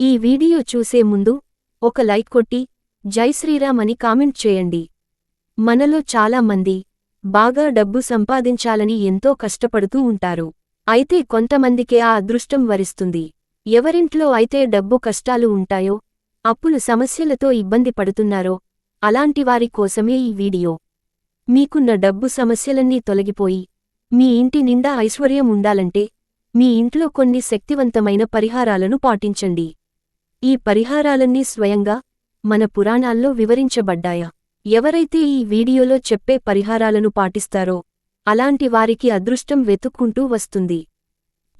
ఈ వీడియో చూసే ముందు ఒక లైక్ కొట్టి జై శ్రీరామ్ అని కామెంట్ చేయండి. మనలో చాలా మంది బాగా డబ్బు సంపాదించాలని ఎంతో కష్టపడుతూ ఉంటారు. అయితే కొంతమందికే ఆ అదృష్టం వరిస్తుంది. ఎవరింట్లో అయితే డబ్బు కష్టాలు ఉంటాయో అప్పులు సమస్యలతో ఇబ్బంది పడుతున్నారో అలాంటివారి కోసమే ఈ వీడియో. మీకున్న డబ్బు సమస్యలన్నీ తొలగిపోయి మీ ఇంటి నిండా ఐశ్వర్యం ఉండాలంటే మీ ఇంట్లో కొన్ని శక్తివంతమైన పరిహారాలను పాటించండి. ఈ పరిహారాలన్నీ స్వయంగా మన పురాణాల్లో వివరించబడ్డాయా? ఎవరైతే ఈ వీడియోలో చెప్పే పరిహారాలను పాటిస్తారో అలాంటి వారికి అదృష్టం వెతుక్కుంటూ వస్తుంది.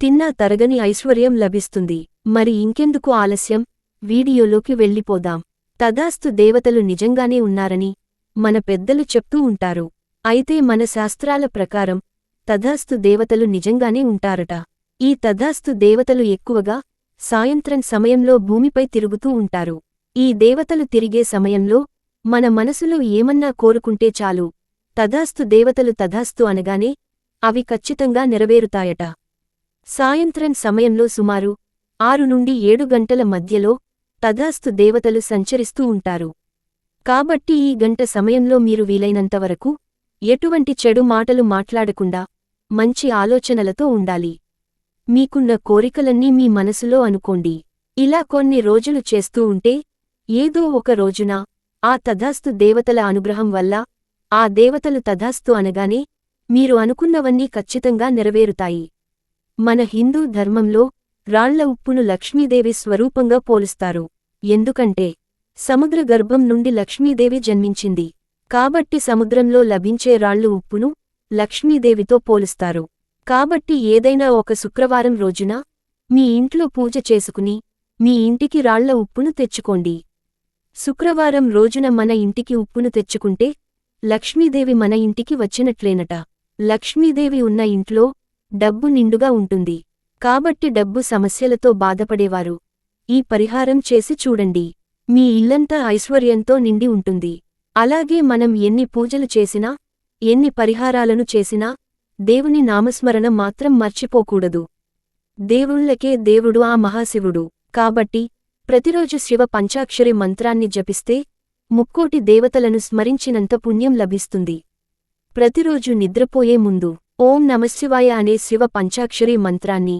తిన్నా తరగని ఐశ్వర్యం లభిస్తుంది. మరి ఇంకెందుకు ఆలస్యం? వీడియోలోకి వెళ్ళిపోదాం. తదాస్తు దేవతలు నిజంగానే ఉన్నారని మన పెద్దలు చెప్తూ ఉంటారు. అయితే మన శాస్త్రాల ప్రకారం తదాస్తు దేవతలు నిజంగానే ఉంటారట. ఈ తదాస్తు దేవతలు ఎక్కువగా సాయంత్రం సమయంలో భూమిపై తిరుగుతూ ఉంటారు. ఈ దేవతలు తిరిగే సమయంలో మన మనసులో ఏమన్నా కోరుకుంటే చాలు. తధాస్తు దేవతలు తధాస్తు అనగానే అవి ఖచ్చితంగా నెరవేరుతాయట. సాయంత్రం సమయంలో సుమారు ఆరు నుండి ఏడు గంటల మధ్యలో తధాస్తు దేవతలు సంచరిస్తూ ఉంటారు. కాబట్టి ఈ గంట సమయంలో మీరు వీలైనంతవరకు ఎటువంటి చెడు మాటలు మాట్లాడకుండా మంచి ఆలోచనలతో ఉండాలి. మీకున్న కోరికలన్నీ మీ మనసులో అనుకోండి. ఇలా కొన్ని రోజులు చేస్తూ ఉంటే ఏదో ఒక రోజున ఆ తధాస్తు దేవతల అనుగ్రహం వల్ల ఆ దేవతలు తధాస్తు అనగానే మీరు అనుకున్నవన్నీ ఖచ్చితంగా నెరవేరుతాయి. మన హిందూ ధర్మంలో రాళ్ళ ఉప్పును లక్ష్మీదేవి స్వరూపంగా పోలుస్తారు. ఎందుకంటే సముద్ర గర్భం నుండి లక్ష్మీదేవి జన్మించింది. కాబట్టి సముద్రంలో లభించే రాళ్ళు ఉప్పును లక్ష్మీదేవితో పోలుస్తారు. కాబట్టి ఏదైనా ఒక శుక్రవారం రోజున మీ ఇంట్లో పూజ చేసుకుని మీ ఇంటికి రాళ్ళ ఉప్పును తెచ్చుకోండి. శుక్రవారం రోజున మన ఇంటికి ఉప్పును తెచ్చుకుంటే లక్ష్మీదేవి మన ఇంటికి వచ్చినట్లేనట. లక్ష్మీదేవి ఉన్న ఇంట్లో డబ్బు నిండుగా ఉంటుంది. కాబట్టి డబ్బు సమస్యలతో బాధపడేవారు. ఈ పరిహారం చేసి చూడండి. మీ ఇల్లంతా ఐశ్వర్యంతో నిండి ఉంటుంది. అలాగే మనం ఎన్ని పూజలు చేసినా ఎన్ని పరిహారాలను చేసినా దేవుని నామస్మరణ మాత్రం మర్చిపోకూడదు. దేవుళ్ళకే దేవుడు ఆ మహాశివుడు. కాబట్టి ప్రతిరోజు శివ పంచాక్షరి మంత్రాన్ని జపిస్తే ముక్కోటి దేవతలను స్మరించినంత పుణ్యం లభిస్తుంది. ప్రతిరోజు నిద్రపోయే ముందు ఓం నమశివాయ అనే శివ పంచాక్షరి మంత్రాన్ని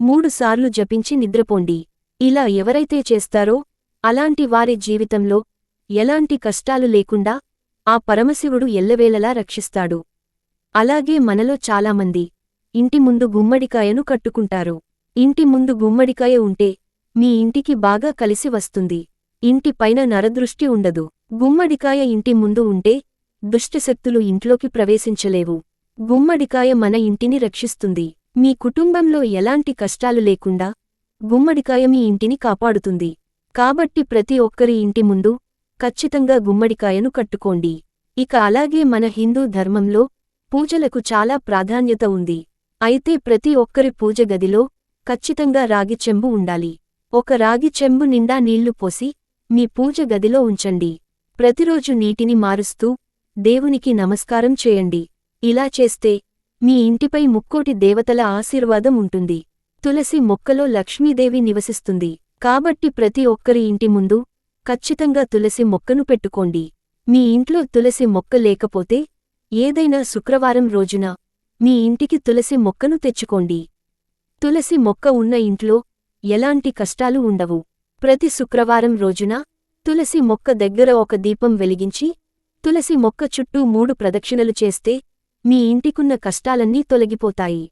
మూడుసార్లు జపించి నిద్రపోండి. ఇలా ఎవరైతే చేస్తారో అలాంటి వారి జీవితంలో ఎలాంటి కష్టాలు లేకుండా ఆ పరమశివుడు ఎల్లవేళలా రక్షిస్తాడు. అలాగే మనలో చాలామంది ఇంటి ముందు గుమ్మడికాయను కట్టుకుంటారు. ఇంటి ముందు గుమ్మడికాయ ఉంటే మీ ఇంటికి బాగా కలిసి వస్తుంది. ఇంటి పైన నరదృష్టి ఉండదు. గుమ్మడికాయ ఇంటి ముందు ఉంటే దుష్టశక్తులు ఇంట్లోకి ప్రవేశించలేవు. గుమ్మడికాయ మన ఇంటిని రక్షిస్తుంది. మీ కుటుంబంలో ఎలాంటి కష్టాలు లేకుండా గుమ్మడికాయ మీ ఇంటిని కాపాడుతుంది. కాబట్టి ప్రతి ఒక్కరి ఇంటి ముందు ఖచ్చితంగా గుమ్మడికాయను కట్టుకోండి. ఇక అలాగే మన హిందూ ధర్మంలో పూజలకు చాలా ప్రాధాన్యత ఉంది. అయితే ప్రతి ఒక్కరి పూజ గదిలో ఖచ్చితంగా రాగి చెంబు ఉండాలి. ఒక రాగి చెంబు నిండా నీళ్ళు పోసి మీ పూజ గదిలో ఉంచండి. ప్రతిరోజు నీటిని మారుస్తూ దేవునికి నమస్కారం చేయండి. ఇలా చేస్తే మీ ఇంటిపై ముక్కోటి దేవతల ఆశీర్వాదం ఉంటుంది. తులసి మొక్కలో లక్ష్మీదేవి నివసిస్తుంది. కాబట్టి ప్రతి ఒక్కరి ఇంటి ముందు ఖచ్చితంగా తులసి మొక్కను పెట్టుకోండి. మీ ఇంట్లో తులసి మొక్క లేకపోతే ఏదైనా శుక్రవారం రోజున మీ ఇంటికి తులసి మొక్కను తెచ్చుకోండి. తులసి మొక్క ఉన్న ఇంట్లో ఎలాంటి కష్టాలు ఉండవు. ప్రతి శుక్రవారం రోజున తులసి మొక్క దగ్గర ఒక దీపం వెలిగించి తులసి మొక్క చుట్టూ మూడు ప్రదక్షిణలు చేస్తే మీ ఇంటికున్న కష్టాలన్నీ తొలగిపోతాయి.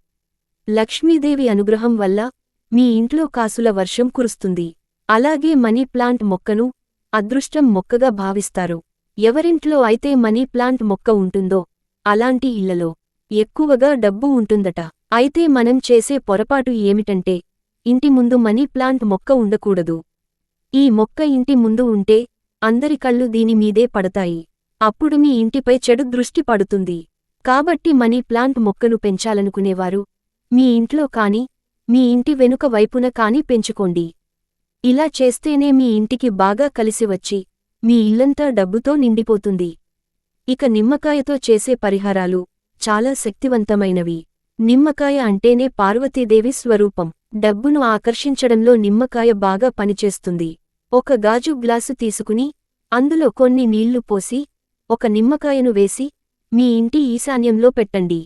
లక్ష్మీదేవి అనుగ్రహం వల్ల మీ ఇంట్లో కాసుల వర్షం కురుస్తుంది. అలాగే మనీ ప్లాంట్ మొక్కను అదృష్టం మొక్కగా భావిస్తారు. ఎవరింట్లో అయితే మనీ ప్లాంట్ మొక్క ఉంటుందో అలాంటి ఇళ్ళలో ఎక్కువగా డబ్బు ఉంటుందట. అయితే మనం చేసే పొరపాటు ఏమిటంటే ఇంటి ముందు మనీ ప్లాంట్ మొక్క ఉండకూడదు. ఈ మొక్క ఇంటి ముందు ఉంటే అందరి కళ్ళు దీనిమీదే పడతాయి. అప్పుడు మీ ఇంటిపై చెడు దృష్టి పడుతుంది. కాబట్టి మనీ ప్లాంట్ మొక్కను పెంచాలనుకునేవారు మీ ఇంట్లో కాని మీ ఇంటి వెనుక వైపున కాని పెంచుకోండి. ఇలా చేస్తేనే మీ ఇంటికి బాగా కలిసివచ్చి మీ ఇల్లంతా డబ్బుతో నిండిపోతుంది. ఇక నిమ్మకాయతో చేసే పరిహారాలు చాలా శక్తివంతమైనవి. నిమ్మకాయ అంటేనే పార్వతీదేవి స్వరూపం. డబ్బును ఆకర్షించడంలో నిమ్మకాయ బాగా పనిచేస్తుంది. ఒక గాజు గ్లాసు తీసుకుని అందులో కొన్ని నీళ్ళు పోసి ఒక నిమ్మకాయను వేసి మీ ఇంటి ఈశాన్యంలో పెట్టండి.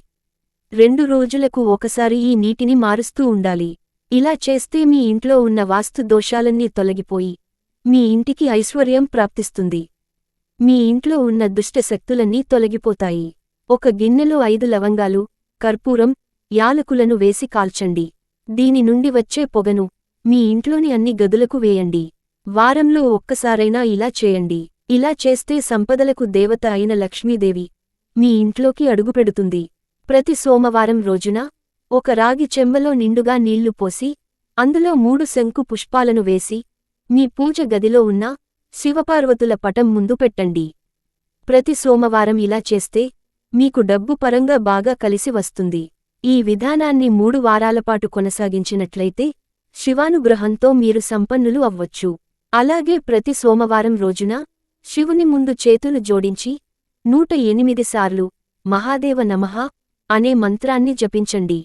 రెండు రోజులకు ఒకసారి ఈ నీటిని మారుస్తూ ఉండాలి. ఇలా చేస్తే మీ ఇంట్లో ఉన్న వాస్తు దోషాలన్నీ తొలగిపోయి మీ ఇంటికి ఐశ్వర్యం ప్రాప్తిస్తుంది. మీ ఇంట్లో ఉన్న దుష్ట శక్తులన్నీ తొలగిపోతాయి. ఒక గిన్నెలో ఐదు లవంగాలు కర్పూరం యాలకులను వేసి కాల్చండి. దీని నుండి వచ్చే పొగను మీ ఇంట్లోని అన్ని గదులకు వేయండి. వారంలో ఒక్కసారైనా ఇలా చేయండి. ఇలా చేస్తే సంపదలకు దేవత అయిన లక్ష్మీదేవి మీ ఇంట్లోకి అడుగుపెడుతుంది. ప్రతి సోమవారం రోజున ఒక రాగి చెంబలో నిండుగా నీళ్ళు పోసి అందులో మూడు శంకు పుష్పాలను వేసి మీ పూజ గదిలో ఉన్న శివపార్వతుల పటం ముందు పెట్టండి. ప్రతి సోమవారం ఇలా చేస్తే మీకు డబ్బు పరంగా బాగా కలిసి వస్తుంది. ఈ విధానాన్ని మూడు వారాలపాటు కొనసాగించినట్లయితే శివానుగ్రహంతో మీరు సంపన్నులు అవ్వొచ్చు. అలాగే ప్రతి సోమవారం రోజున శివుని ముందు చేతులు జోడించి నూట ఎనిమిది సార్లు మహాదేవ నమః అనే మంత్రాన్ని జపించండి.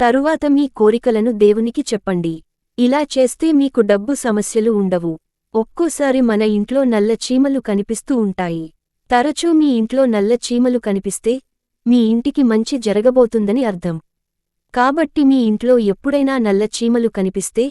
తరువాత మీ కోరికలను దేవునికి చెప్పండి. ఇలా చేస్తే మీకు డబ్బు సమస్యలు ఉండవు. ఒక్కోసారి మన ఇంట్లో నల్ల చీమలు కనిపిస్తూ ఉంటాయి. తరచూ మీ ఇంట్లో నల్ల చీమలు కనిపిస్తే మీ ఇంటికి మంచి జరగబోతుందని అర్థం. కాబట్టి మీ ఇంట్లో ఎప్పుడైనా నల్ల చీమలు కనిపిస్తే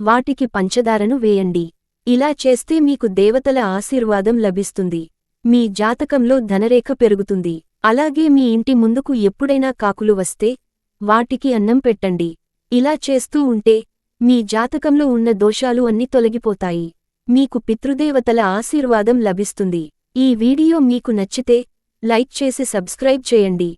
వాటికి పంచదారను వేయండి. ఇలా చేస్తే మీకు దేవతల ఆశీర్వాదం లభిస్తుంది. మీ జాతకంలో ధనరేఖ పెరుగుతుంది. అలాగే మీ ఇంటి ముందుకు ఎప్పుడైనా కాకులు వస్తే వాటికి అన్నం పెట్టండి. ఇలా చేస్తూ ఉంటే మీ జాతకంలో ఉన్న దోషాలు అన్ని తొలగిపోతాయి. మీకు పితృదేవతల ఆశీర్వాదం లభిస్తుంది. ఈ వీడియో మీకు నచ్చితే లైక్ చేసి సబ్స్క్రైబ్ చేయండి.